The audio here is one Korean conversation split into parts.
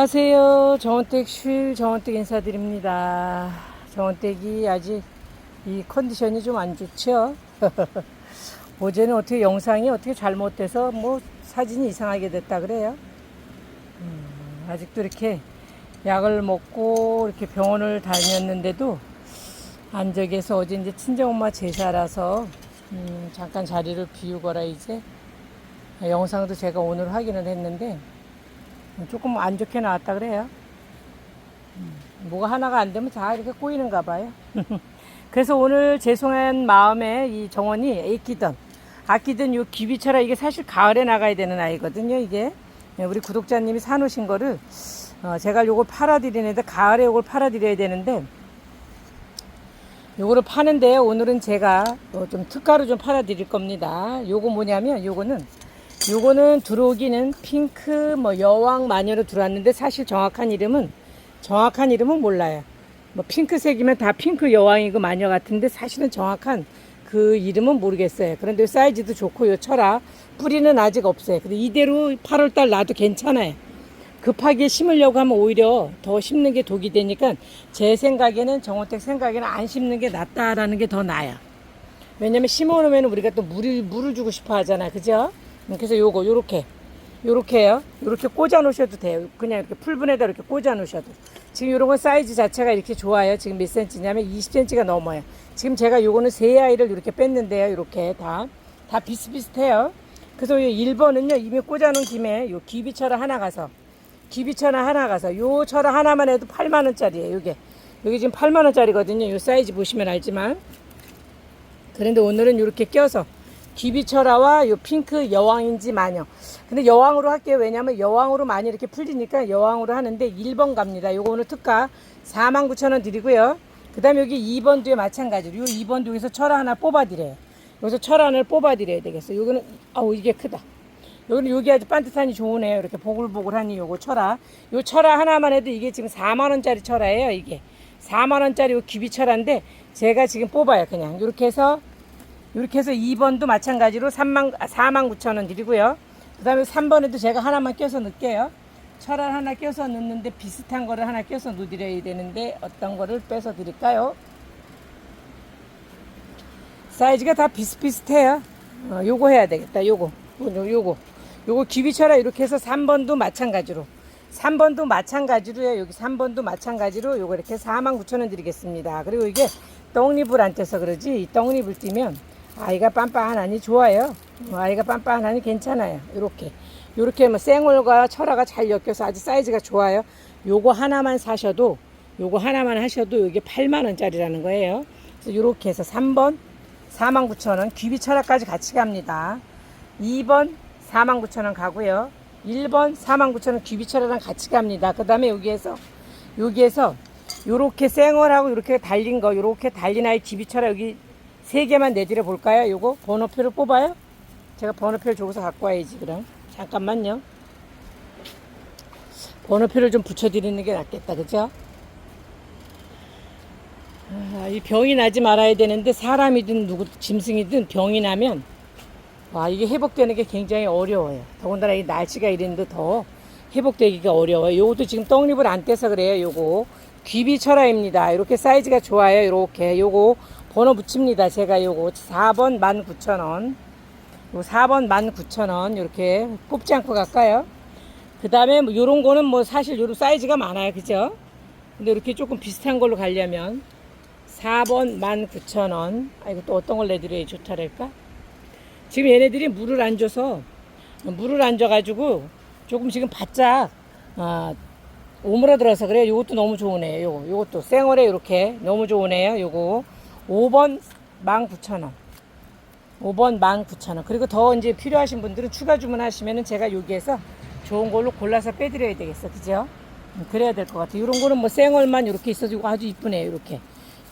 안녕하세요. 정원댁 쉴 정원댁 인사드립니다. 정원댁이 아직 이 컨디션이 좀 안 좋죠. 어제는 어떻게 영상이 어떻게 잘못돼서 뭐 사진이 이상하게 됐다 그래요. 음, 아직도 이렇게 약을 먹고 이렇게 병원을 다녔는데도 안적에서 어제 이제 친정엄마 제사라서 음, 잠깐 자리를 비우거라 이제 영상도 제가 오늘 확인을 했는데 조금 안 좋게 나왔다 그래요. 음, 뭐가 하나가 안 되면 다 이렇게 꼬이는가 봐요. 그래서 오늘 죄송한 마음에 이 정원이 애끼던 아끼던 요 기비철아 이게 사실 가을에 나가야 되는 아이거든요. 이게 네, 우리 구독자님이 사놓으신 거를 어, 제가 요걸 팔아드리는데 가을에 요걸 팔아드려야 되는데 요거를 파는데 오늘은 제가 어, 좀 특가로 좀 팔아드릴 겁니다. 요거 뭐냐면 요거는 요거는 들어오기는 핑크 뭐 여왕 마녀로 들어왔는데 사실 정확한 이름은 정확한 이름은 몰라요. 뭐 핑크색이면 다 핑크 여왕이고 마녀 같은데 사실은 정확한 그 이름은 모르겠어요. 그런데 사이즈도 좋고 요 철아 뿌리는 아직 없어요. 근데 이대로 8월달 놔도 괜찮아요. 급하게 심으려고 하면 오히려 더 심는 게 독이 되니까 제 생각에는 정호택 생각에는 안 심는 게 낫다라는 게 더 나아요. 왜냐면 심어놓으면 우리가 또 물을 물을 주고 싶어 하잖아, 그죠? 그래서 요거 요렇게 요렇게요. 요렇게 꽂아 놓으셔도 돼요. 그냥 이렇게 풀분에다 이렇게 꽂아 놓으셔도. 지금 요런 건 사이즈 자체가 이렇게 좋아요. 지금 몇 센치냐면 20cm가 넘어요. 지금 제가 요거는 세 아이를 이렇게 뺐는데요. 이렇게 다. 다 비슷비슷해요. 그래서 이 1번은요. 이미 꽂아 놓은 김에 요 기비철을 하나 가서 기비철을 하나 가서 요 철을 하나만 해도 8만 원짜리예요. 요게. 여기 지금 8만 원짜리거든요. 요 사이즈 보시면 알지만. 그런데 오늘은 이렇게 껴서 기비철화와 요 핑크 여왕인지 마녀. 근데 여왕으로 할게요. 왜냐면 여왕으로 많이 이렇게 풀리니까 여왕으로 하는데 1번 갑니다. 요거 오늘 특가 49,000원 드리고요. 그 다음에 여기 2번 뒤에 마찬가지로 요 2번 뒤에서 철화 하나 뽑아드려요. 여기서 하나를 뽑아드려야 되겠어요. 요거는, 아우, 이게 크다. 여기는 여기 아주 반듯하니 좋으네요. 이렇게 보글보글하니 요거 철화. 요 철화 하나만 해도 이게 지금 4만원짜리 철화예요. 이게. 4만원짜리 요 기비철화인데 제가 지금 뽑아요. 그냥. 이렇게 해서 이렇게 해서 2번도 마찬가지로 3만, 4만 9천 원 드리고요. 그 다음에 3번에도 제가 하나만 껴서 넣을게요. 철알 하나 껴서 넣는데 비슷한 거를 하나 껴서 넣어드려야 되는데 어떤 거를 빼서 드릴까요? 사이즈가 다 비슷비슷해요. 어, 요거 해야 되겠다. 요거. 요, 요거. 요거 기비철아 이렇게 해서 3번도 마찬가지로. 3번도 마찬가지로요. 여기 3번도 마찬가지로 요거 이렇게 49,000원 드리겠습니다. 그리고 이게 떡잎을 안 떼서 그러지 이 떡잎을 띄면 아이가 빤빤하니 좋아요. 어, 아이가 빤빤하니 괜찮아요. 이렇게 이렇게 뭐 생얼과 철화가 잘 엮여서 아주 사이즈가 좋아요. 요거 하나만 사셔도 요거 하나만 하셔도 이게 8만 원짜리라는 거예요. 그래서 이렇게 해서 3번 49,000원 귀비 철화까지 같이 갑니다. 2번 49,000원 가고요. 1번 49,000원 귀비 철화랑 같이 갑니다. 그 다음에 여기에서 여기에서 요렇게 생얼하고 이렇게 달린 거 요렇게 달린 아이 귀비 철화 여기 세 개만 내드려 볼까요? 요거 번호표를 뽑아요. 제가 번호표를 줘서 갖고 와야지 그럼 잠깐만요. 번호표를 좀 붙여드리는 게 낫겠다 그죠? 아, 이 병이 나지 말아야 되는데 사람이든 누구 짐승이든 병이 나면 와 이게 회복되는 게 굉장히 어려워요. 더군다나 이 날씨가 이랬는데 더 회복되기가 어려워요. 요것도 지금 떡잎을 안 떼서 그래요. 요거 귀비 철화입니다. 이렇게 사이즈가 좋아요. 이렇게 요거 번호 붙입니다. 제가 요거 4번 19,000원. 요 4번 19,000원. 이렇게 뽑지 않고 갈까요? 그 다음에 뭐 요런 거는 뭐 사실 요런 사이즈가 많아요. 그죠? 근데 이렇게 조금 비슷한 걸로 가려면 4번 19,000원. 아, 이거 또 어떤 걸 내드려야 좋다랄까? 지금 얘네들이 물을 안 줘서 물을 안 줘가지고 조금 지금 바짝 아, 오므라들어서 그래요. 요것도 너무 좋으네요. 요거, 요것도 생얼에 이렇게 너무 좋으네요. 요거 5번 19,000원. 5번 19,000원. 그리고 더 이제 필요하신 분들은 추가 주문하시면은 제가 여기에서 좋은 걸로 골라서 빼드려야 되겠어. 그죠? 음, 그래야 될 것 같아요. 이런 거는 뭐 생얼만 이렇게 있어지고 아주 이쁘네요. 이렇게.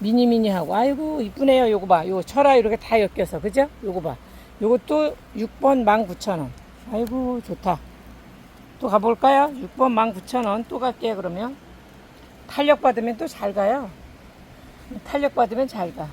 미니미니하고. 아이고, 이쁘네요. 요거 봐. 요 철화 이렇게 다 엮여서. 그죠? 요거 봐. 요것도 6번 19,000원. 아이고, 좋다. 또 가볼까요? 6번 19,000원. 또 갈게요, 그러면. 탄력 받으면 또 잘 가요. 탄력 받으면 잘 가.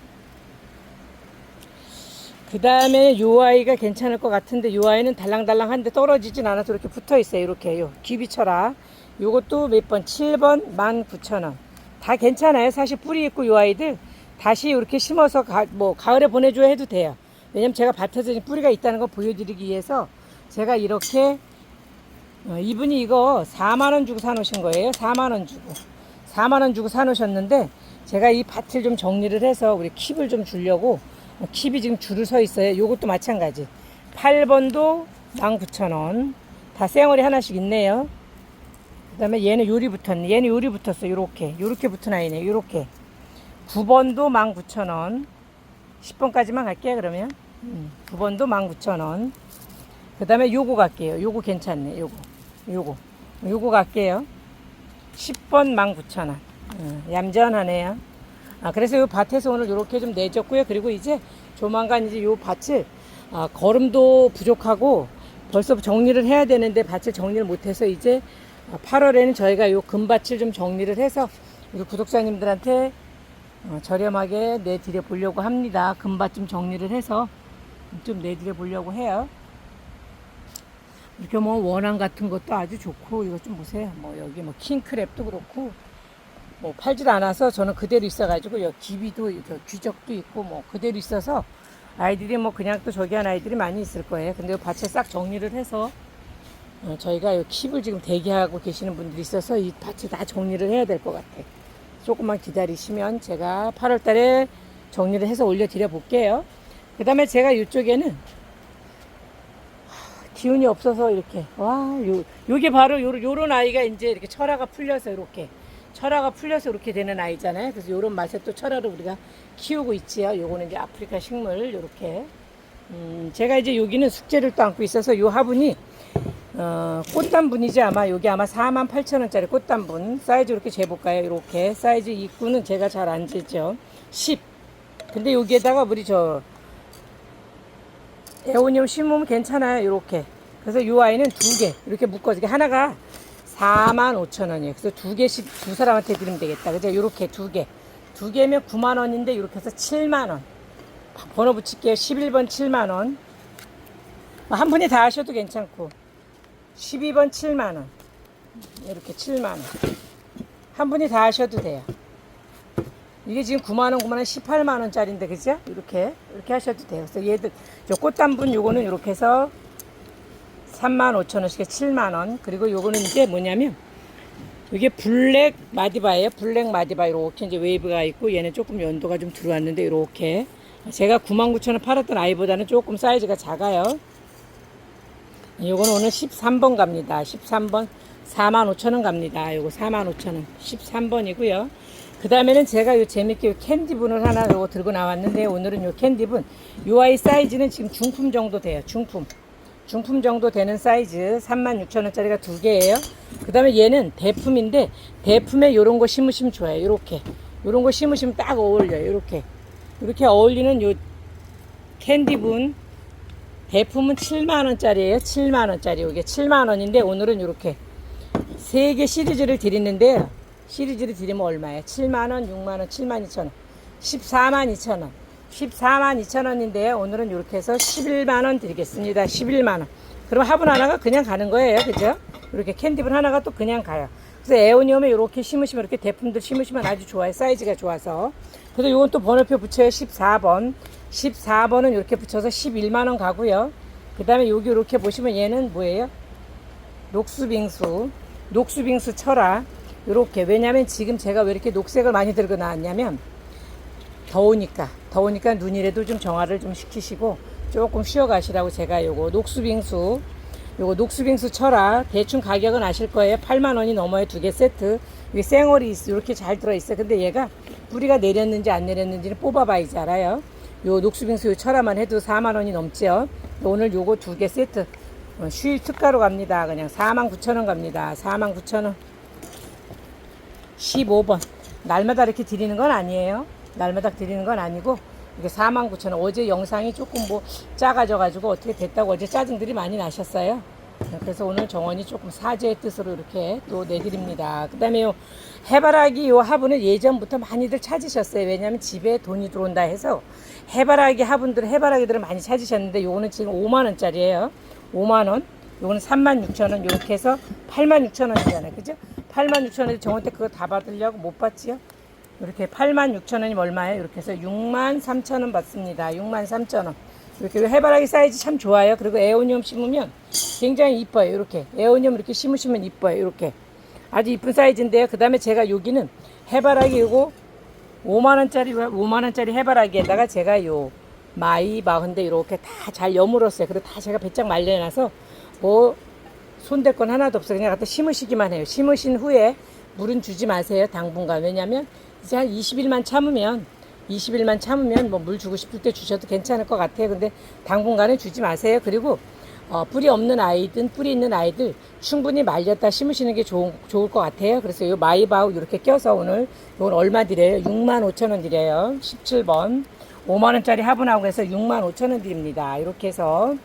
그 다음에 요 아이가 괜찮을 것 같은데 요 아이는 달랑달랑한데 떨어지진 않아서 이렇게 붙어 있어요. 이렇게 요 귀비쳐라. 요것도 몇 번? 7번 19,000원. 다 괜찮아요. 사실 뿌리 있고 요 아이들 다시 이렇게 심어서 가, 뭐 가을에 보내줘야 해도 돼요. 왜냐면 제가 밭에서 뿌리가 있다는 거 보여드리기 위해서 제가 이렇게 어, 이분이 이거 4만 원 주고 사놓으신 거예요. 4만 원 주고 4만 원 주고 사놓으셨는데 제가 이 밭을 좀 정리를 해서 우리 킵을 좀 주려고 어, 킵이 지금 줄을 서 있어요. 요것도 마찬가지. 8번도 19,000원. 다 쌩얼이 하나씩 있네요. 그 다음에 얘는 요리 붙었네. 얘는 요리 붙었어. 요렇게. 요렇게 붙은 아이네. 요렇게. 9번도 19,000원. 10번까지만 갈게요, 그러면. 음, 9번도 19,000원. 그 다음에 요거 갈게요. 요거 괜찮네. 요거. 요거. 요거 갈게요. 10번 19,000원. 음, 얌전하네요. 아, 그래서 요 밭에서 오늘 요렇게 좀 내줬고요. 그리고 이제 조만간 이제 요 밭을 아, 걸음도 부족하고 벌써 정리를 해야 되는데 밭을 정리를 못해서 이제 8월에는 저희가 요 금밭을 좀 정리를 해서 우리 구독자님들한테 어, 저렴하게 내드려 보려고 합니다. 금밭 좀 정리를 해서 좀 내드려 보려고 해요. 이렇게 뭐 원앙 같은 것도 아주 좋고 이거 좀 보세요. 뭐 여기 뭐 킹크랩도 그렇고 뭐 팔질 않아서 저는 그대로 있어가지고 여기 기비도 저 귀적도 있고 뭐 그대로 있어서 아이들이 뭐 그냥 또 저기 한 아이들이 많이 있을 거예요. 근데 이 밭에 싹 정리를 해서 어, 저희가 이 킵을 지금 대기하고 계시는 분들이 있어서 이 밭을 다 정리를 해야 될 것 같아. 조금만 기다리시면 제가 8월 달에 정리를 해서 올려드려 볼게요. 그 다음에 제가 이쪽에는 기운이 없어서 이렇게 와 요, 요게 바로 요, 요런 아이가 이제 이렇게 철화가 풀려서 이렇게 철화가 풀려서 이렇게 되는 아이잖아요 그래서 요런 맛에 또 철화를 우리가 키우고 있지요 요거는 이제 아프리카 식물 요렇게 음, 제가 이제 여기는 숙제를 또 안고 있어서 요 화분이 어, 꽃단분이지 아마 여기 아마 4만 8천 원짜리 꽃단분 사이즈 이렇게 재볼까요 이렇게 사이즈 입구는 제가 잘 안 재죠 10 근데 여기에다가 우리 저 에오니움 심으면 괜찮아요. 이렇게. 그래서 이 아이는 두 개. 이렇게 묶어서. 이게 하나가 4만 5천 원이에요. 그래서 두 개씩 두 사람한테 드리면 되겠다. 그죠? 이렇게 두 개. 두 개면 9만 원인데 이렇게 해서 7만 원. 번호 붙일게요. 11번 7만 원. 뭐한 분이 다 하셔도 괜찮고. 12번 7만 원. 이렇게 7만 원. 한 분이 다 하셔도 돼요. 이게 지금 9만 원, 9만 원, 18만 원짜리인데 그죠? 이렇게 이렇게 하셔도 돼요. 그래서 얘들 저 꽃단분 요거는 이렇게 해서 3만 5천 원씩에 7만 원. 그리고 요거는 이제 뭐냐면 이게 블랙 마디바예요. 블랙 마디바 이렇게 이제 웨이브가 있고 얘는 조금 연도가 좀 들어왔는데 이렇게 제가 9만 9천 원 팔았던 아이보다는 조금 사이즈가 작아요. 요거는 오늘 13번 갑니다. 13번 4만 5천 원 갑니다. 요거 4만 5천 원 13번이고요. 그 다음에는 제가 요 재밌게 요 캔디분을 하나 요거 들고 나왔는데 오늘은 요 캔디분 요 아이 사이즈는 지금 중품 정도 돼요. 중품. 중품 정도 되는 사이즈 36,000원짜리가 두 개예요. 그 다음에 얘는 대품인데 대품에 요런 거 심으시면 좋아요. 요렇게. 요런 거 심으시면 딱 어울려요. 요렇게. 이렇게 어울리는 요 캔디분 대품은 7만원짜리예요. 7만원짜리. 이게 7만원인데 오늘은 이렇게 세 개 시리즈를 드리는데요. 시리즈를 드리면 얼마예요? 7만원, 6만원, 7만 2천원. 14만 2천원. 14만 2천 원인데요. 오늘은 이렇게 해서 11만 원 드리겠습니다. 11만 원. 그럼 화분 하나가 그냥 가는 거예요. 그죠? 이렇게 캔디분 하나가 또 그냥 가요. 그래서 에오니엄에 이렇게 심으시면 이렇게 대품들 심으시면 아주 좋아요. 사이즈가 좋아서. 그래서 이건 또 번호표 붙여요. 14번. 14번은 이렇게 붙여서 11만 원 가고요. 그 다음에 여기 이렇게 보시면 얘는 뭐예요? 녹수빙수. 녹수빙수 철화. 요렇게. 왜냐면 지금 제가 왜 이렇게 녹색을 많이 들고 나왔냐면 더우니까. 더우니까 눈이라도 좀 정화를 좀 시키시고 조금 쉬어 가시라고 제가 요거 녹수빙수. 요거 녹수빙수 철화. 대충 가격은 아실 거예요. 8만 원이 넘어요. 두 개 세트. 이게 생얼이 있- 이렇게 잘 들어있어요. 근데 얘가 뿌리가 내렸는지 안 내렸는지는 뽑아봐야지 알아요. 요 녹수빙수 요 철화만 해도 4만 원이 넘죠. 오늘 요거 두 개 세트. 어, 휴일 특가로 갑니다. 그냥 49,000원 갑니다. 49,000원. 15번. 날마다 이렇게 드리는 건 아니에요. 날마다 드리는 건 아니고 이게 49,000원. 어제 영상이 조금 뭐 작아져가지고 어떻게 됐다고 어제 짜증들이 많이 나셨어요. 그래서 오늘 정원이 조금 사죄의 뜻으로 이렇게 또 내드립니다. 그 다음에 요 해바라기 요 화분은 예전부터 많이들 찾으셨어요. 왜냐하면 집에 돈이 들어온다 해서 해바라기 화분들 해바라기들을 많이 찾으셨는데 요거는 지금 5만원짜리예요. 5만원. 요거는 36,000원 이렇게 해서 86,000원이잖아요. 그죠? 86,000원이 정원 때 그거 다 받으려고 못 받지요? 이렇게 86,000원이면 얼마예요? 이렇게 해서 63,000원 받습니다. 63,000원. 이렇게 해바라기 사이즈 참 좋아요. 그리고 에오니움 심으면 굉장히 이뻐요. 이렇게. 에오니움 이렇게 심으시면 이뻐요. 이렇게. 아주 이쁜 사이즈인데요. 그 다음에 제가 여기는 해바라기 요거 5만원짜리, 5만원짜리 해바라기에다가 제가 요 마이 마흔데 이렇게 다 잘 여물었어요. 그리고 다 제가 배짱 말려놔서 뭐 손댈 건 하나도 없어요. 그냥 갖다 심으시기만 해요. 심으신 후에 물은 주지 마세요. 당분간. 왜냐면 이제 한 20일만 참으면 20일만 참으면 뭐 물 주고 싶을 때 주셔도 괜찮을 것 같아요. 근데 당분간은 주지 마세요. 그리고 어, 뿌리 없는 아이든 뿌리 있는 아이들 충분히 말렸다 심으시는 게 좋은, 좋을 것 같아요. 그래서 이 마이바우 이렇게 껴서 오늘 이건 얼마 드려요? 6만 5천 원 드려요. 17번. 5만 원짜리 화분하고 해서 6만 5천 원 드립니다. 이렇게 해서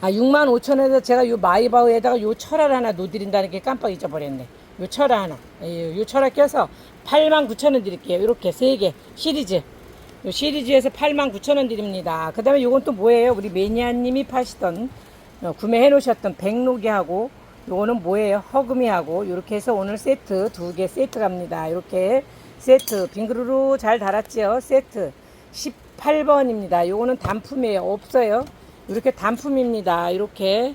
아 6만 5천 원에서 제가 요 마이바우에다가 요 철알 하나 놓드린다는 게 깜빡 잊어버렸네. 요 철알 하나. 요, 요 철알 껴서 8만 9천 원 드릴게요. 이렇게 세 개 시리즈. 요 시리즈에서 8만 9천 원 드립니다. 그 다음에 요건 또 뭐예요? 우리 매니아님이 파시던 어, 구매해 놓으셨던 백록이하고 요거는 뭐예요? 허금이하고 이렇게 해서 오늘 세트 두 개 세트 갑니다. 이렇게 세트 빙그루로 잘 달았지요? 세트 18번입니다. 요거는 단품이에요. 없어요. 이렇게 단품입니다. 이렇게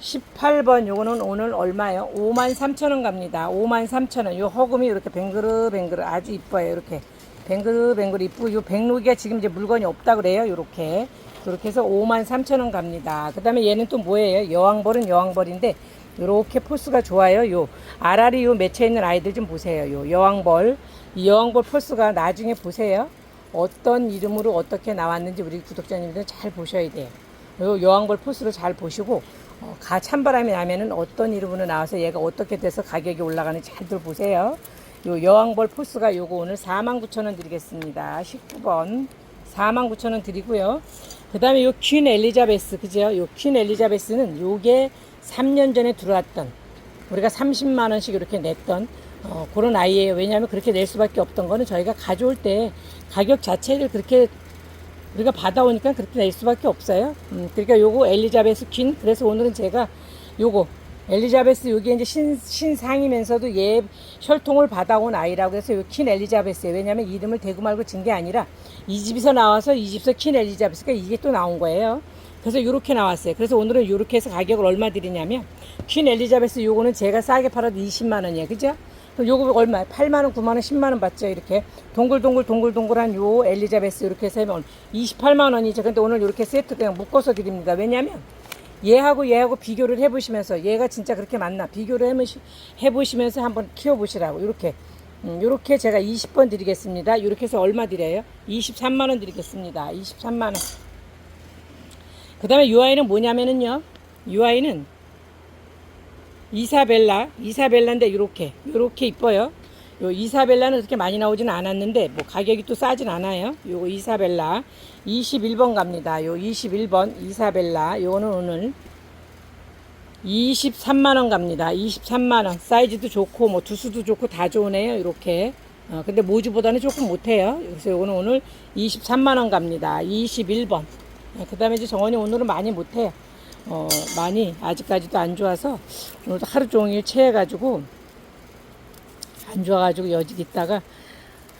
18번 요거는 오늘 얼마예요? 5만 3천 원 갑니다. 5만 3천 원. 요 허금이 이렇게 뱅그르 뱅그르 아주 이뻐요. 이렇게 뱅그르 뱅그르 이쁘고 요 백록이가 지금 이제 물건이 없다 그래요. 요렇게. 이렇게 해서 5만 3천 원 갑니다. 그 다음에 얘는 또 뭐예요? 여왕벌은 여왕벌인데 요렇게 포스가 좋아요. 요 아라리 요 맺혀 있는 아이들 좀 보세요. 요 여왕벌. 이 여왕벌 포스가 나중에 보세요. 어떤 이름으로 어떻게 나왔는지 우리 구독자님들 잘 보셔야 돼요. 요 여왕벌 포스를 잘 보시고 어, 가 찬바람이 나면은 어떤 이름으로 나와서 얘가 어떻게 돼서 가격이 올라가는지 잘들 보세요. 요 여왕벌 포스가 요거 오늘 49,000원 드리겠습니다. 19번 49,000원 드리고요. 그 다음에 요 퀸 엘리자베스 그죠? 요 퀸 엘리자베스는 요게 3년 전에 들어왔던 우리가 30만 원씩 이렇게 냈던 어, 그런 아이예요. 왜냐하면 그렇게 낼 수밖에 없던 거는 저희가 가져올 때 가격 자체를 그렇게 우리가 받아오니까 그렇게 낼 수밖에 없어요. 음, 그러니까 요거 엘리자베스 퀸. 그래서 오늘은 제가 요거 엘리자베스 여기 이제 신, 신상이면서도 얘 혈통을 받아온 아이라고 해서 요 퀸 엘리자베스예요. 왜냐면 이름을 대고 말고 진 게 아니라 이 집에서 나와서 이 집에서 퀸 엘리자베스가 이게 또 나온 거예요. 그래서 요렇게 나왔어요. 그래서 오늘은 요렇게 해서 가격을 얼마 드리냐면 퀸 엘리자베스 요거는 제가 싸게 팔아도 20만 원이에요. 그죠? 요거 얼마? 8만 원, 9만 원, 10만 원 받죠. 이렇게 동글동글 동글동글한 요 엘리자베스 이렇게 하면 28만 원이죠. 근데 오늘 이렇게 세트 그냥 묶어서 드립니다. 왜냐면 얘하고 얘하고 비교를 해 보시면서 얘가 진짜 그렇게 맞나 비교를 해 보시, 해보시면서 한번 키워 보시라고 이렇게 음, 이렇게 제가 20번 드리겠습니다. 이렇게 해서 얼마 드려요? 23만 원 드리겠습니다. 23만 원. 그 다음에 이 아이는 뭐냐면은요. 이 아이는 이사벨라, 이사벨라인데 이렇게 이렇게 이뻐요. 요 이사벨라는 그렇게 많이 나오지는 않았는데 뭐 가격이 또 싸진 않아요. 요거 이사벨라 21번 갑니다. 요 21번 이사벨라 요거는 오늘 23만 원 갑니다. 23만 원. 사이즈도 좋고 뭐 두수도 좋고 다 좋으네요. 이렇게. 어, 근데 모주보다는 조금 못해요. 그래서 요거는 오늘 23만 원 갑니다. 21번. 어, 그다음에 이제 정원이 오늘은 많이 못해요. 어, 많이 아직까지도 안 좋아서 오늘도 하루 종일 체해가지고 안 좋아가지고 여직 있다가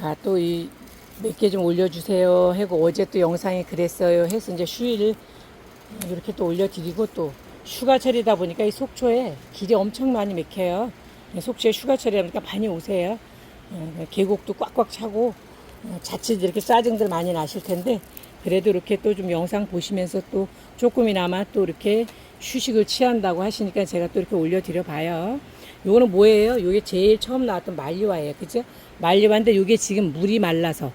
아 또 이 몇 개 좀 올려주세요 하고 어제 또 영상에 그랬어요 해서 이제 휴일 이렇게 또 올려드리고 또 휴가철이다 보니까 이 속초에 길이 엄청 많이 막혀요. 속초에 휴가철이니까 많이 오세요. 어, 계곡도 꽉꽉 차고 어, 자칫 이렇게 짜증들 많이 나실 텐데 그래도 이렇게 또 좀 영상 보시면서 또 조금이나마 또 이렇게 휴식을 취한다고 하시니까 제가 또 이렇게 올려드려 봐요. 요거는 뭐예요? 요게 제일 처음 나왔던 말리와예요. 그죠? 말리와인데 요게 지금 물이 말라서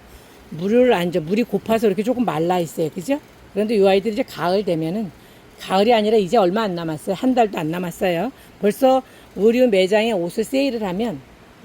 물을 안 줘. 물이 고파서 이렇게 조금 말라 있어요. 그죠? 그런데 요 아이들이 이제 가을 되면은 가을이 아니라 이제 얼마 안 남았어요. 한 달도 안 남았어요. 벌써 우리 매장에 옷을 세일을 하면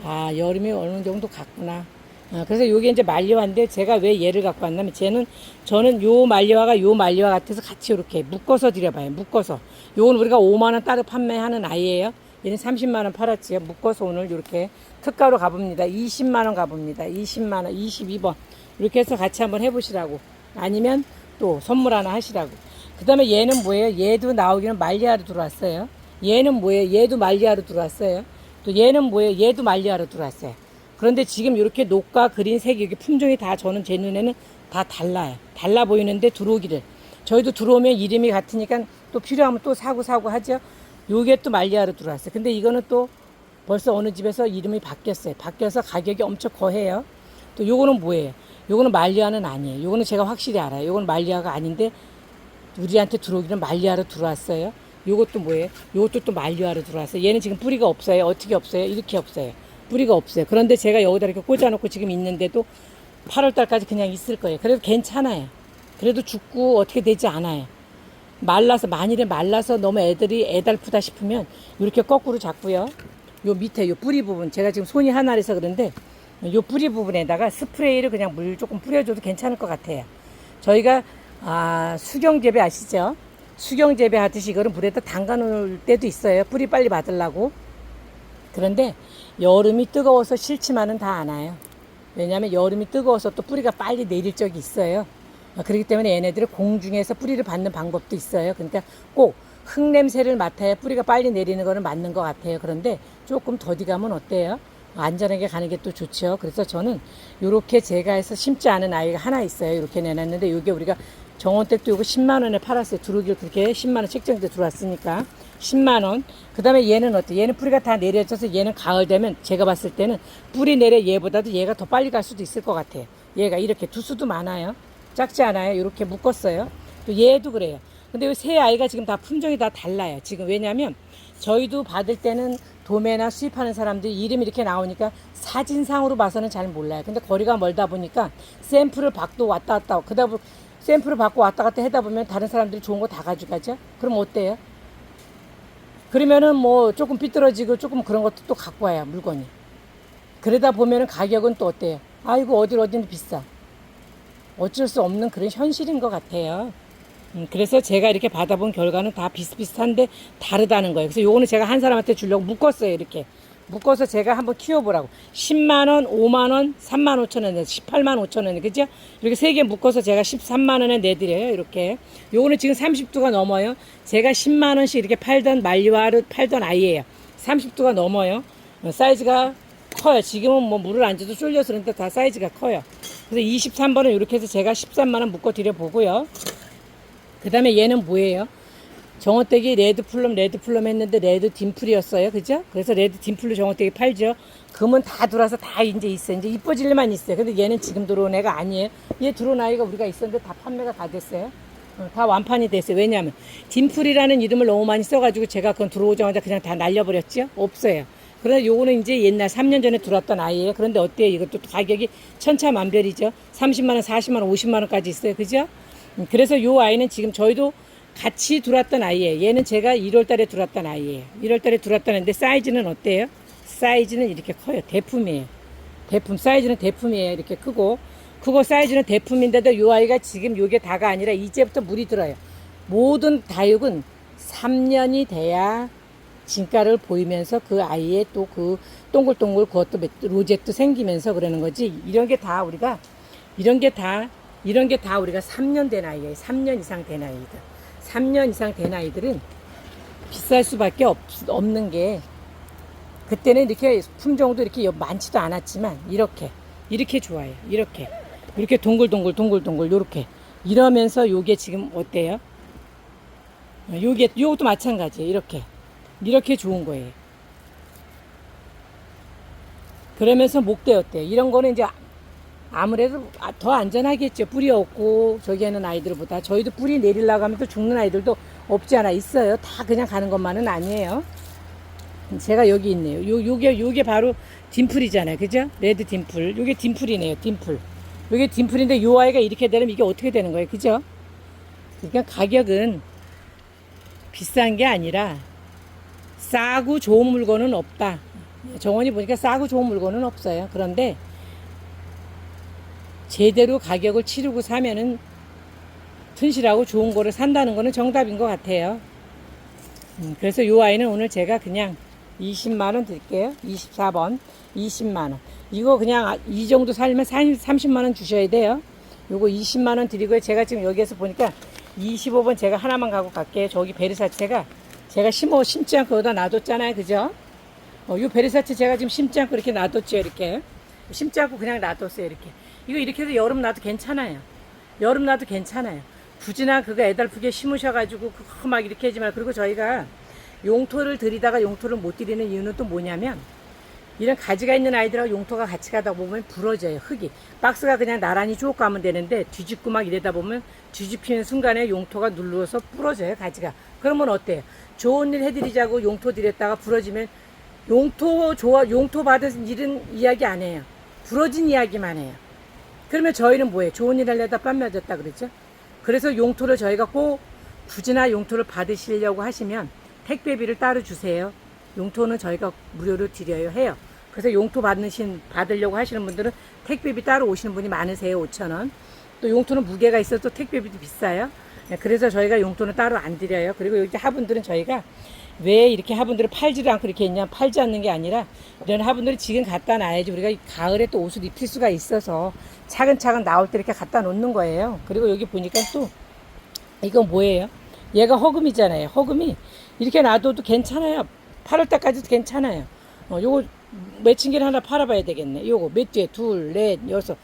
아, 여름이 어느 정도 갔구나. 아, 그래서 요게 이제 말려화인데 제가 왜 얘를 갖고 왔냐면 쟤는 저는 요 말려화가 요 말려화 같아서 같이 이렇게 묶어서 드려봐요. 묶어서. 요건 우리가 5만 원 따로 판매하는 아이예요. 얘는 30만 원 팔았지요. 묶어서 오늘 이렇게 특가로 가봅니다. 20만 원 가봅니다. 20만 원, 22번. 이렇게 해서 같이 한번 해보시라고. 아니면 또 선물 하나 하시라고. 그 다음에 얘는 뭐예요? 얘도 나오기는 말리아로 들어왔어요. 얘는 뭐예요? 얘도 말리아로 들어왔어요. 또 얘는 뭐예요? 얘도 말리아로 들어왔어요. 그런데 지금 이렇게 녹과 그린 색이 이렇게 품종이 다 저는 제 눈에는 다 달라요. 달라 보이는데 들어오기를. 저희도 들어오면 이름이 같으니까 또 필요하면 또 사고 사고 하죠. 요게 또 말리아로 들어왔어요. 근데 이거는 또 벌써 어느 집에서 이름이 바뀌었어요. 바뀌어서 가격이 엄청 거해요. 또 요거는 뭐예요? 요거는 말리아는 아니에요. 요거는 제가 확실히 알아요. 요거는 말리아가 아닌데 우리한테 들어오기는 말리아로 들어왔어요. 요것도 뭐예요? 요것도 또 말리아로 들어왔어요. 얘는 지금 뿌리가 없어요. 어떻게 없어요? 이렇게 없어요. 뿌리가 없어요. 그런데 제가 여기다 이렇게 꽂아놓고 지금 있는데도 8월달까지 그냥 있을 거예요. 그래도 괜찮아요. 그래도 죽고 어떻게 되지 않아요. 말라서 만일에 말라서 너무 애들이 애달프다 싶으면 이렇게 거꾸로 잡고요. 요 밑에 요 뿌리 부분 제가 지금 손이 하나라서 그런데 요 뿌리 부분에다가 스프레이를 그냥 물 조금 뿌려줘도 괜찮을 것 같아요. 저희가 아, 수경 재배 아시죠? 수경 재배 하듯이 이거를 물에다 담가 놓을 때도 있어요. 뿌리 빨리 받으려고. 그런데 여름이 뜨거워서 싫지만은 다안 와요. 왜냐하면 여름이 뜨거워서 또 뿌리가 빨리 내릴 적이 있어요. 아, 그렇기 때문에 얘네들을 공중에서 뿌리를 받는 방법도 있어요. 그러니까 꼭 흙냄새를 맡아야 뿌리가 빨리 내리는 거는 맞는 것 같아요. 그런데 조금 더디 가면 어때요? 안전하게 가는 게 또 좋죠. 그래서 저는 이렇게 제가 해서 심지 않은 아이가 하나 있어요. 이렇게 내놨는데 이게 우리가 정원댁도 이거 10만 원에 팔았어요. 두루길 그렇게 10만 원 책정돼 들어왔으니까 10만 원. 그 다음에 얘는 어때? 얘는 뿌리가 다 내려져서 얘는 가을 되면 제가 봤을 때는 뿌리 내려 얘보다도 얘가 더 빨리 갈 수도 있을 것 같아요. 얘가 이렇게 두수도 많아요. 작지 않아요. 이렇게 묶었어요. 또 얘도 그래요. 근데 이세 아이가 지금 다 품종이 다 달라요. 지금 왜냐하면 저희도 받을 때는 도매나 수입하는 사람들이 이름이 이렇게 나오니까 사진상으로 봐서는 잘 몰라요. 근데 거리가 멀다 보니까 샘플을 받고 왔다 갔다 그다 보 샘플을 받고 왔다 갔다 하다 보면 다른 사람들이 좋은 거 다 가져가죠. 그럼 어때요? 그러면은 뭐 조금 삐뚤어지고 조금 그런 것도 또 갖고 와요 물건이. 그러다 보면은 가격은 또 어때요? 아이고 어딜 어디는 비싸. 어쩔 수 없는 그런 현실인 것 같아요. 음, 그래서 제가 이렇게 받아본 결과는 다 비슷비슷한데 다르다는 거예요. 그래서 요거는 제가 한 사람한테 주려고 묶었어요. 이렇게. 묶어서 제가 한번 키워보라고. 10만원, 5만원, 3만 5천원, 18만 5천원. 그죠? 이렇게 세 개 묶어서 제가 13만원에 내드려요. 이렇게. 요거는 지금 30도가 넘어요. 제가 10만원씩 이렇게 팔던 말리와를 팔던 아이예요. 30도가 넘어요. 어, 사이즈가 커요. 지금은 뭐 물을 안 줘도 쫄려서 그런데 다 사이즈가 커요. 그래서 23번은 이렇게 해서 제가 13만원 묶어 드려 보고요. 그 다음에 얘는 뭐예요? 정원댁이 레드 플럼, 레드 플럼 했는데 레드 딤플이었어요. 그죠? 그래서 레드 딤플로 정원댁이 팔죠. 금은 다 들어와서 다 이제 있어. 이제 이뻐질 일만 있어요. 근데 얘는 지금 들어온 애가 아니에요. 얘 들어온 아이가 우리가 있었는데 다 판매가 다 됐어요. 어, 다 완판이 됐어요. 왜냐하면 딤플이라는 이름을 너무 많이 써가지고 제가 그건 들어오자마자 그냥 다 날려버렸죠. 없어요. 그런데 요거는 이제 옛날 3년 전에 들어왔던 아이예요. 그런데 어때요? 이것도 가격이 천차만별이죠. 30만 원, 40만 원, 50만 원까지 있어요. 그죠? 음, 그래서 요 아이는 지금 저희도 같이 들어왔던 아이예요. 얘는 제가 1월 달에 들어왔던 아이예요. 1월 달에 들어왔던 애인데 사이즈는 어때요? 사이즈는 이렇게 커요. 대품이에요. 대품 사이즈는 대품이에요. 이렇게 크고 크고 사이즈는 대품인데도 요 아이가 지금 요게 다가 아니라 이제부터 물이 들어요. 모든 다육은 3년이 돼야 진가를 보이면서 그 아이의 또 그 동글동글 그것도 몇- 로제도 생기면서 그러는 거지. 이런 게 다 우리가 이런 게 다 이런 게 다 우리가 3년 된 아이예요. 3년 이상 된 아이들. 3년 이상 된 아이들은 비쌀 수밖에 없, 없는 게 그때는 이렇게 품종도 이렇게 많지도 않았지만 이렇게 이렇게 좋아요. 이렇게 이렇게 동글동글 동글동글 요렇게 이러면서 요게 지금 어때요? 요게 요것도 마찬가지예요. 이렇게 이렇게 좋은 거예요. 그러면서 목대 어때요? 이런 거는 이제 아무래도 아- 더 안전하겠죠. 뿌리 없고 저기 하는 아이들보다 저희도 뿌리 내리려고 하면 또 죽는 아이들도 없지 않아 있어요. 다 그냥 가는 것만은 아니에요. 제가 여기 있네요. 요 요게 요게 바로 딤플이잖아요. 그죠? 레드 딤플. 요게 딤플이네요. 딤플. 요게 딤플인데 요 아이가 이렇게 되면 이게 어떻게 되는 거예요? 그죠? 그러니까 가격은 비싼 게 아니라 싸고 좋은 물건은 없다. 정원이 보니까 싸고 좋은 물건은 없어요. 그런데 제대로 가격을 치르고 사면은 튼실하고 좋은 거를 산다는 거는 정답인 것 같아요. 음, 그래서 이 아이는 오늘 제가 그냥 20만 원 드릴게요. 24번 20만 원. 이거 그냥 아- 이 정도 살면 30만 원 주셔야 돼요. 요거 20만 원 드리고요. 제가 지금 여기에서 보니까 25번 제가 하나만 갖고 갈게요. 저기 베르사체가 제가 심어 심지 않고 여기다 놔뒀잖아요. 그죠? 어, 요 베르사체 제가 지금 심지 않고 이렇게 놔뒀죠. 이렇게. 심지 않고 그냥 놔뒀어요. 이렇게. 이거 이렇게 해도 여름 놔도 괜찮아요. 여름 놔도 괜찮아요. 굳이나 그거 애달프게 심으셔가지고 그거 막 이렇게 하지 말. 그리고 저희가 용토를 들이다가 용토를 못 들이는 이유는 또 뭐냐면 이런 가지가 있는 아이들하고 용토가 같이 가다 보면 부러져요 흙이 박스가 그냥 나란히 쭉 가면 되는데 뒤집고 막 이러다 보면 뒤집히는 순간에 용토가 눌러서 부러져요 가지가 그러면 어때요 좋은 일 해드리자고 용토 드렸다가 부러지면 용토 좋아 용토 받은 일은 이야기 안 해요 부러진 이야기만 해요 그러면 저희는 뭐예요 좋은 일 하려다 뺨 맞았다 그랬죠 그래서 용토를 저희가 꼭 굳이나 용토를 받으시려고 하시면 택배비를 따로 주세요. 용토는 저희가 무료로 드려요 해요. 그래서 용토 받으신 받으려고 하시는 분들은 택배비 따로 오시는 분이 많으세요. 5천 원. 또 용토는 무게가 있어서 택배비도 비싸요. 네, 그래서 저희가 용토는 따로 안 드려요. 그리고 여기 화분들은 저희가 왜 이렇게 화분들을 팔지를 않고 이렇게 있냐 팔지 않는 게 아니라 이런 화분들을 지금 갖다 놔야지 우리가 이 가을에 또 옷을 입힐 수가 있어서 차근차근 나올 때 이렇게 갖다 놓는 거예요. 그리고 여기 보니까 또 이거 뭐예요? 얘가 허금이잖아요. 허금이 이렇게 놔둬도 괜찮아요. 8월 달까지도 괜찮아요. 어, 요거 개를 하나 팔아봐야 되겠네. 요거 몇 개? 둘, 넷, 여섯,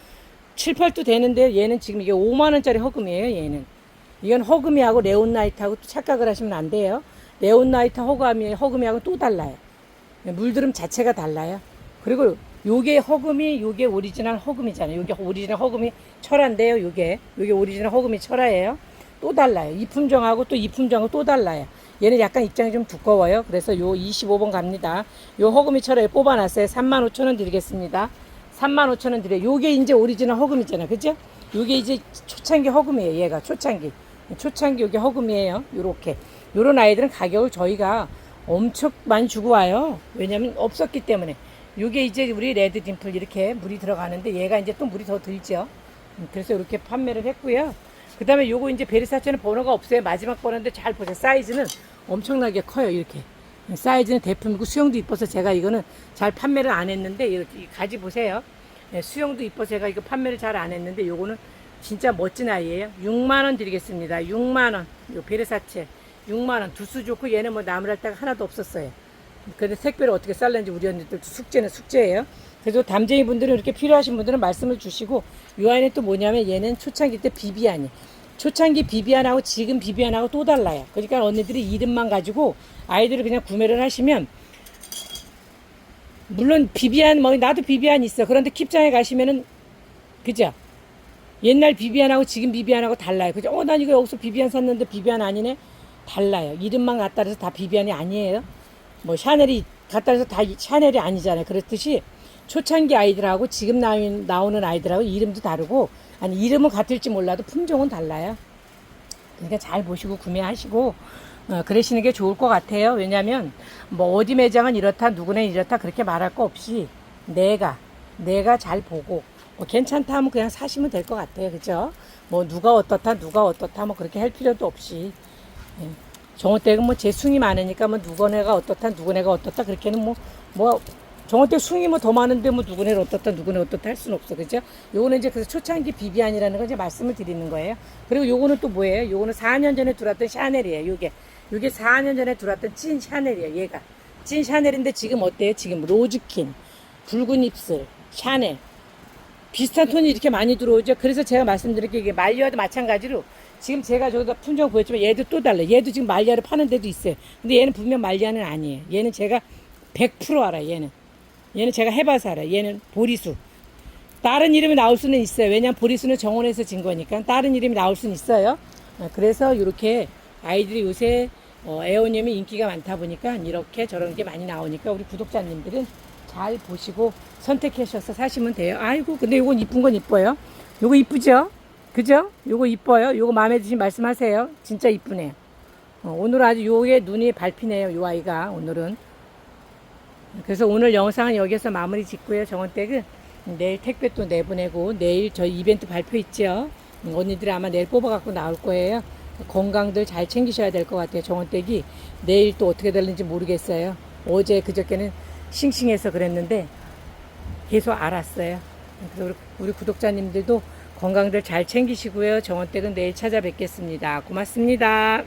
칠, 팔도 되는데 얘는 지금 이게 5만 원짜리 허금이에요. 얘는 이건 허금이하고 레온나이트하고 또 착각을 하시면 안 돼요. 레온나이트 허금이 허금이하고 또 달라요. 물드름 자체가 달라요. 그리고 요게 허금이 요게 오리지널 허금이잖아요. 요게 오리지널 허금이 철화인데요. 요게 요게 오리지널 허금이 철화예요. 또 달라요. 이 품종하고 또 이 품종하고 또 달라요. 얘는 약간 입장이 좀 두꺼워요. 그래서 요 25번 갑니다. 요 허금이 철화에 뽑아놨어요. 35,000원 드리겠습니다. 35,000원 드려요. 요게 이제 오리지널 허금이잖아요. 그죠? 요게 이제 초창기 허금이에요. 얘가 초창기. 초창기 요게 허금이에요. 요렇게. 요런 아이들은 가격을 저희가 엄청 많이 주고 와요. 왜냐면 없었기 때문에. 요게 이제 우리 레드 딤플 이렇게 물이 들어가는데 얘가 이제 또 물이 더 들죠. 음, 그래서 이렇게 판매를 했고요. 그 다음에 요거 이제 베리사체는 번호가 없어요. 마지막 번호인데 잘 보세요. 사이즈는 엄청나게 커요. 이렇게. 사이즈는 대품이고 수영도 이뻐서 제가 이거는 잘 판매를 안 했는데 가지 보세요. 예, 수영도 이뻐서 제가 이거 판매를 잘 안 했는데 요거는 진짜 멋진 아이예요. 6만 원 드리겠습니다. 6만 원. 요 베르사체 6만 원. 두수 좋고 얘는 뭐 나무랄 데가 하나도 없었어요. 근데 택배를 어떻게 쌀는지 우리 언니들 숙제는 숙제예요. 그래서 담쟁이 분들은 이렇게 필요하신 분들은 말씀을 주시고 이 아이는 또 뭐냐면 얘는 초창기 때 비비안이 초창기 비비안하고 지금 비비안하고 또 달라요. 그러니까 언니들이 이름만 가지고 아이들을 그냥 구매를 하시면 물론 비비안 뭐 나도 비비안 있어. 그런데 킵장에 가시면은 그죠? 옛날 비비안하고 지금 비비안하고 달라요. 그죠? 어, 난 이거 여기서 비비안 샀는데 비비안 아니네. 달라요. 이름만 갖다 해서 다 비비안이 아니에요. 뭐 샤넬이 갖다 해서 다 샤넬이 아니잖아요. 그렇듯이 초창기 아이들하고 지금 나오는, 나오는 아이들하고 이름도 다르고 아니 이름은 같을지 몰라도 품종은 달라요. 그러니까 잘 보시고 구매하시고 어, 그러시는 게 좋을 것 같아요. 왜냐하면 뭐 어디 매장은 이렇다 누구는 이렇다 그렇게 말할 거 없이 내가 내가 잘 보고 뭐 괜찮다 하면 그냥 사시면 될 것 같아요. 그죠? 뭐 누가 어떻다 누가 어떻다 뭐 그렇게 할 필요도 없이 예. 정호댁은 뭐 재숭이 많으니까 뭐 누구네가 어떻다 누구네가 어떻다 그렇게는 뭐뭐 정호댁 숭이 뭐 더 많은데 뭐 누구네 어떻다 누구네 어떻다 할 수는 없어 그죠? 요거는 이제 그래서 초창기 비비안이라는 걸 이제 말씀을 드리는 거예요. 그리고 요거는 또 뭐예요? 요거는 4년 전에 들어왔던 샤넬이에요. 요게 요게 4년 전에 들어왔던 찐 샤넬이에요. 얘가 찐 샤넬인데 지금 어때요? 지금 로즈킨, 붉은 입술, 샤넬 비슷한 톤이 이렇게 많이 들어오죠. 그래서 제가 말씀드린 게 이게 말리아도 마찬가지로 지금 제가 저기다 품종 보였지만 얘도 또 달라요. 얘도 지금 말리아를 파는 데도 있어요. 근데 얘는 분명 말리아는 아니에요. 얘는 제가 100% 알아요. 얘는. 얘는 제가 해봐서 알아요. 얘는 보리수. 다른 이름이 나올 수는 있어요. 왜냐면 보리수는 정원에서 진 거니까 다른 이름이 나올 수는 있어요. 어, 그래서 이렇게 아이들이 요새 어, 에어님이 인기가 많다 보니까 이렇게 저런 게 많이 나오니까 우리 구독자님들은 잘 보시고 선택하셔서 사시면 돼요. 아이고, 근데 이건 이쁜 건 이뻐요. 요거 이쁘죠? 그죠? 요거 이뻐요. 요거 마음에 드시면 말씀하세요. 진짜 이쁘네요. 어, 오늘 아주 요게 눈이 밟히네요. 요 아이가 오늘은. 그래서 오늘 영상은 여기서 마무리 짓고요. 정원댁은 내일 택배 또 내보내고 내일 저희 이벤트 발표 있죠. 음, 언니들이 아마 내일 뽑아갖고 나올 거예요. 건강들 잘 챙기셔야 될 것 같아요. 정원댁이 내일 또 어떻게 될는지 모르겠어요. 어제 그저께는 싱싱해서 그랬는데 계속 알았어요. 그래서 우리, 구독자님들도 건강들 잘 챙기시고요. 정원댁은 내일 찾아뵙겠습니다. 고맙습니다.